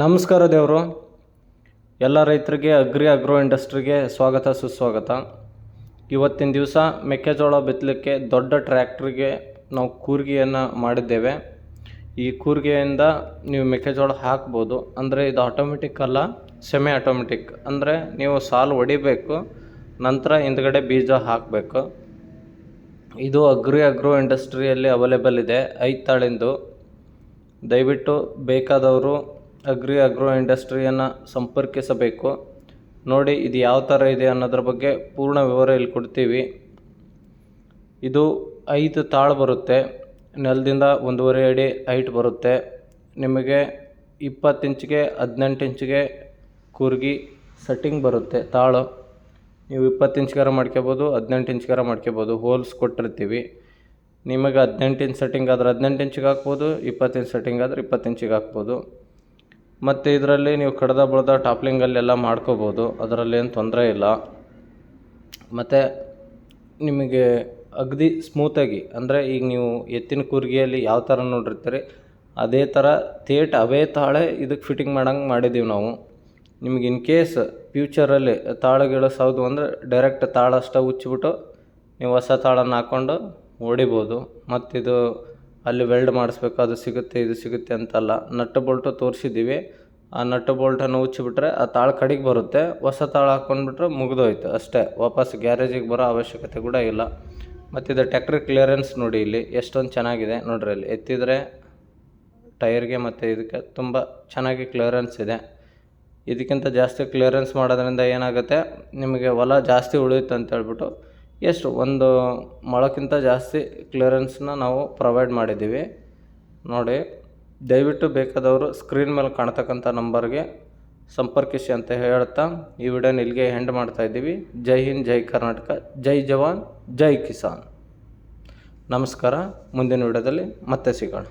ನಮಸ್ಕಾರ ದೇವರು. ಎಲ್ಲ ರೈತರಿಗೆ, ಅಗ್ರಿ ಅಗ್ರೋ ಇಂಡಸ್ಟ್ರಿಗೆ ಸ್ವಾಗತ, ಸುಸ್ವಾಗತ. ಇವತ್ತಿನ ದಿವಸ ಮೆಕ್ಕೆಜೋಳ ಬಿತ್ತಲಿಕ್ಕೆ ದೊಡ್ಡ ಟ್ರ್ಯಾಕ್ಟ್ರಿಗೆ ನಾವು ಕೂರ್ಗಿಯನ್ನು ಮಾಡಿದ್ದೇವೆ. ಈ ಕೂರ್ಗೆಯಿಂದ ನೀವು ಮೆಕ್ಕೆಜೋಳ ಹಾಕ್ಬೋದು. ಅಂದರೆ ಇದು ಆಟೋಮೆಟಿಕ್ ಅಲ್ಲ ಸೆಮಿ ಆಟೋಮೆಟಿಕ್ ಅಂದರೆ ನೀವು ಸಾಲು ಹೊಡಿಬೇಕು ನಂತರ ಹಿಂದ್ಗಡೆ ಬೀಜ ಹಾಕಬೇಕು. ಇದು ಅಗ್ರಿ ಅಗ್ರೋ ಇಂಡಸ್ಟ್ರಿಯಲ್ಲಿ ಅವೈಲೇಬಲ್ ಇದೆ, ಐದು ತಾಳಿಂದು. ದಯವಿಟ್ಟು ಬೇಕಾದವರು ಅಗ್ರಿ ಅಗ್ರೋ ಇಂಡಸ್ಟ್ರಿಯನ್ನು ಸಂಪರ್ಕಿಸಬೇಕು. ನೋಡಿ, ಇದು ಯಾವ ಥರ ಇದೆ ಅನ್ನೋದ್ರ ಬಗ್ಗೆ ಪೂರ್ಣ ವಿವರ ಇಲ್ಲಿ ಕೊಡ್ತೀವಿ. ಇದು ಐದು ತಾಳು ಬರುತ್ತೆ. ನೆಲದಿಂದ ಒಂದೂವರೆ ಅಡಿ ಹೈಟ್ ಬರುತ್ತೆ. ನಿಮಗೆ ಇಪ್ಪತ್ತು ಇಂಚಿಗೆ, ಹದಿನೆಂಟು ಇಂಚಿಗೆ ಕೂರ್ಗಿ ಸೆಟ್ಟಿಂಗ್ ಬರುತ್ತೆ ತಾಳು. ನೀವು ಇಪ್ಪತ್ತು ಇಂಚ್ಗಾರ ಮಾಡ್ಕೋಬೋದು ಹದಿನೆಂಟು ಇಂಚ್ಗಾರ ಮಾಡ್ಕೋಬೋದು ಹೋಲ್ಸ್ ಕೊಟ್ಟಿರ್ತೀವಿ. ನಿಮಗೆ ಹದಿನೆಂಟು ಇಂಚ್ ಸೆಟ್ಟಿಂಗ್ ಆದರೆ ಹದಿನೆಂಟು ಇಂಚಿಗೆ ಹಾಕ್ಬೋದು, ಇಪ್ಪತ್ತು ಇಂಚ್ ಸೆಟ್ಟಿಂಗ್ ಆದರೆ ಇಪ್ಪತ್ತು ಇಂಚಿಗೆ ಹಾಕ್ಬೋದು. ಮತ್ತು ಇದರಲ್ಲಿ ನೀವು ಕಡ್ದ ಬಡ್ದ ಟಾಪ್ಲಿಂಗಲ್ಲೆಲ್ಲ ಮಾಡ್ಕೋಬೋದು. ಅದರಲ್ಲಿ ಏನು ತೊಂದರೆ ಇಲ್ಲ. ಮತ್ತು ನಿಮಗೆ ಅಗದಿ ಸ್ಮೂತಾಗಿ ಅಂದರೆ ಈಗ ನೀವು ಎತ್ತಿನ ಕೂರ್ಗಿಯಲ್ಲಿ ಯಾವ ಥರ ನೋಡಿರ್ತೀರಿ, ಅದೇ ಥರ ತೇಟ್ ಅವೇ ತಾಳೆ ಇದಕ್ಕೆ ಫಿಟ್ಟಿಂಗ್ ಮಾಡಂಗೆ ಮಾಡಿದ್ದೀವಿ ನಾವು. ನಿಮ್ಗೆ ಇನ್ ಕೇಸ್ ಫ್ಯೂಚರಲ್ಲಿ ತಾಳುಗಳು ಸೌದು ಅಂದರೆ ಡೈರೆಕ್ಟ್ ತಾಳು ಅಷ್ಟೇ ಉಚ್ಚಿಬಿಟ್ಟು ನೀವು ಹೊಸ ತಾಳನ್ನು ಹಾಕ್ಕೊಂಡು ಹೊಡಿಬೋದು ಮತ್ತಿದು ಅಲ್ಲಿ ವೆಲ್ಡ್ ಮಾಡಿಸ್ಬೇಕು, ಅದು ಸಿಗುತ್ತೆ, ಇದು ಸಿಗುತ್ತೆ ಅಂತಲ್ಲ. ನಟ್ಟು ಬೋಲ್ಟು ತೋರಿಸಿದ್ದೀವಿ. ಆ ನಟ್ಟು ಬೋಲ್ಟನ್ನು ಉಚ್ಚಿಬಿಟ್ರೆ ಆ ತಾಳು ಕಡೆಗೆ ಬರುತ್ತೆ. ಹೊಸ ತಾಳು ಹಾಕ್ಕೊಂಡ್ಬಿಟ್ರೆ ಮುಗಿದೋಯ್ತು ಅಷ್ಟೇ. ವಾಪಸ್ ಗ್ಯಾರೇಜಿಗೆ ಬರೋ ಅವಶ್ಯಕತೆ ಕೂಡ ಇಲ್ಲ. ಮತ್ತು ಇದು ಟ್ಯಾಕ್ಟ್ರಿ ಕ್ಲಿಯರೆನ್ಸ್ ನೋಡಿ ಇಲ್ಲಿ, ಎಷ್ಟೊಂದು ಚೆನ್ನಾಗಿದೆ ನೋಡ್ರಿ ಇಲ್ಲಿ ಎತ್ತಿದರೆ ಟೈರ್ಗೆ ಮತ್ತು ಇದಕ್ಕೆ ತುಂಬ ಚೆನ್ನಾಗಿ ಕ್ಲಿಯರೆನ್ಸ್ ಇದೆ. ಇದಕ್ಕಿಂತ ಜಾಸ್ತಿ ಕ್ಲಿಯರೆನ್ಸ್ ಮಾಡೋದ್ರಿಂದ ಏನಾಗುತ್ತೆ? ನಿಮಗೆ ಹೊಲ ಜಾಸ್ತಿ ಉಳಿಯುತ್ತೆ ಅಂತ ಹೇಳ್ಬಿಟ್ಟು ಎಷ್ಟು ಒಂದು ಮೊಳಕ್ಕಿಂತ ಜಾಸ್ತಿ ಕ್ಲಿಯರೆನ್ಸ್ನ ನಾವು ಪ್ರೊವೈಡ್ ಮಾಡಿದ್ದೀವಿ. ನೋಡಿ, ದಯವಿಟ್ಟು ಬೇಕಾದವರು ಸ್ಕ್ರೀನ್ ಮೇಲೆ ಕಾಣ್ತಕ್ಕಂಥ ನಂಬರ್ಗೆ ಸಂಪರ್ಕಿಸಿ ಅಂತ ಹೇಳ್ತಾ ಈ ವಿಡಿಯೋನ ಇಲ್ಲಿಗೆ ಹೆಂಡ್ ಮಾಡ್ತಾ ಇದ್ದೀವಿ. ಜೈ ಹಿಂದ್, ಜೈ ಕರ್ನಾಟಕ, ಜೈ ಜವಾನ್, ಜೈ ಕಿಸಾನ್. ನಮಸ್ಕಾರ. ಮುಂದಿನ ವಿಡಿಯೋದಲ್ಲಿ ಮತ್ತೆ ಸಿಗೋಣ.